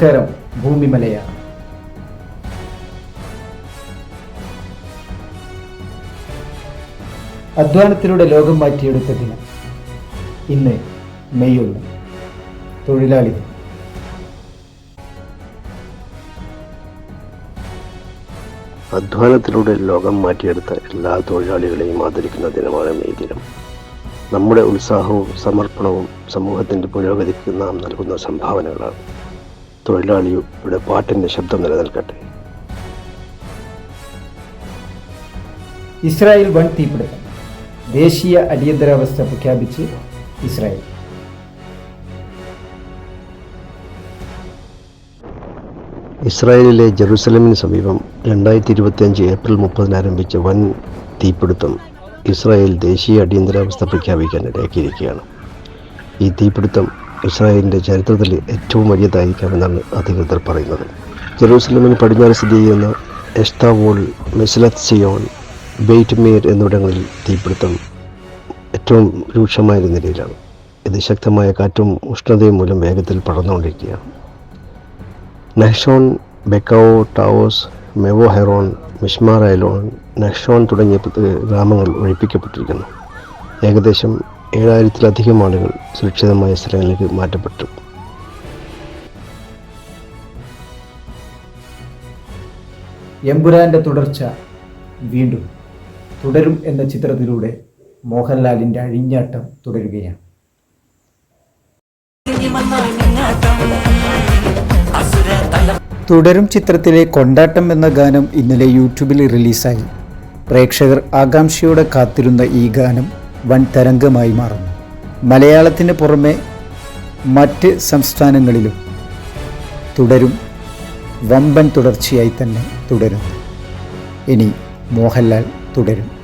നമസ്കാരം ഭൂമി മലയാണ് അധ്വാനത്തിലൂടെ ലോകം മാറ്റിയെടുത്ത ദിനം. ഇന്ന് മെയ് ഒന്ന്. തൊഴിലാളി അധ്വാനത്തിലൂടെ ലോകം മാറ്റിയെടുത്ത എല്ലാ തൊഴിലാളികളെയും ആദരിക്കുന്ന ദിനമാണ് മെയ് ദിനം. നമ്മുടെ ഉത്സാഹവും സമർപ്പണവും സമൂഹത്തിന്റെ പുരോഗതിക്ക് നാം നൽകുന്ന സംഭാവനകളാണ്. തൊഴിലാളിയുടെ പാട്ടിന്റെ ശബ്ദം നിലനിൽക്കട്ടെ. ഇസ്രായേൽ വൻ തീപിടുത്തം. ദേശീയ അടിയന്തരാവസ്ഥ പ്രഖ്യാപിച്ച് ഇസ്രായേൽ. ഇസ്രായേലിലെ ജെറുസലമിന് സമീപം രണ്ടായിരത്തി ഇരുപത്തിയഞ്ച് ഏപ്രിൽ മുപ്പതിന് ആരംഭിച്ച വൻ തീപിടുത്തം ഇസ്രായേൽ ദേശീയ അടിയന്തരാവസ്ഥ പ്രഖ്യാപിക്കാൻ ഇടയാക്കിയിരിക്കുകയാണ് ഈ തീപിടുത്തം ഇസ്രായേലിന്റെ ചരിത്രത്തിൽ ഏറ്റവും വലിയതായിരിക്കാമെന്നാണ് അധികൃതർ പറയുന്നത്. ജെറൂസലമിന് പടിഞ്ഞാറ് സ്ഥിതി ചെയ്യുന്ന Eshtaol Mesilat Zion Beit Meir എന്നിവിടങ്ങളിൽ തീപിടുത്തം ഏറ്റവും രൂക്ഷമായ നിലയിലാണ്. ഇത് ശക്തമായ കാറ്റും ഉഷ്ണതയും മൂലം വേഗത്തിൽ പടർന്നുകൊണ്ടിരിക്കുകയാണ്. നഹ്ഷോൺ ബെക്കാവോ ടാവോസ് മെവോ ഹെറോൺ മിഷ്മാർ ഐലോൺ നഹ്ഷോൺ തുടങ്ങിയ ഗ്രാമങ്ങൾ ഒഴിപ്പിക്കപ്പെട്ടിരിക്കുന്നു. ഏകദേശം ഏഴായിരത്തിലധികം ആളുകൾ സുരക്ഷിതമായ സ്ഥലങ്ങളിലേക്ക് മാറ്റപ്പെട്ടു. എമ്പുരാന്റെ തുടർച്ച വീണ്ടും തുടരും എന്ന ചിത്രത്തിലൂടെ മോഹൻലാലിന്റെ അഴിഞ്ഞാട്ടം തുടരുകയാണ്. തുടരും ചിത്രത്തിലെ കൊണ്ടാട്ടം എന്ന ഗാനം ഇന്നലെ യൂട്യൂബിൽ റിലീസായി. പ്രേക്ഷകർ ആകാംക്ഷയോടെ കാത്തിരുന്ന ഈ ഗാനം വൻ തരംഗമായി മാറുന്നു. മലയാളത്തിന് പുറമെ മറ്റ് സംസ്ഥാനങ്ങളിലും തുടരും. വമ്പൻ തുടർച്ചയായി തന്നെ തുടരുന്നു. ഇനി മോഹൻലാൽ തുടരും.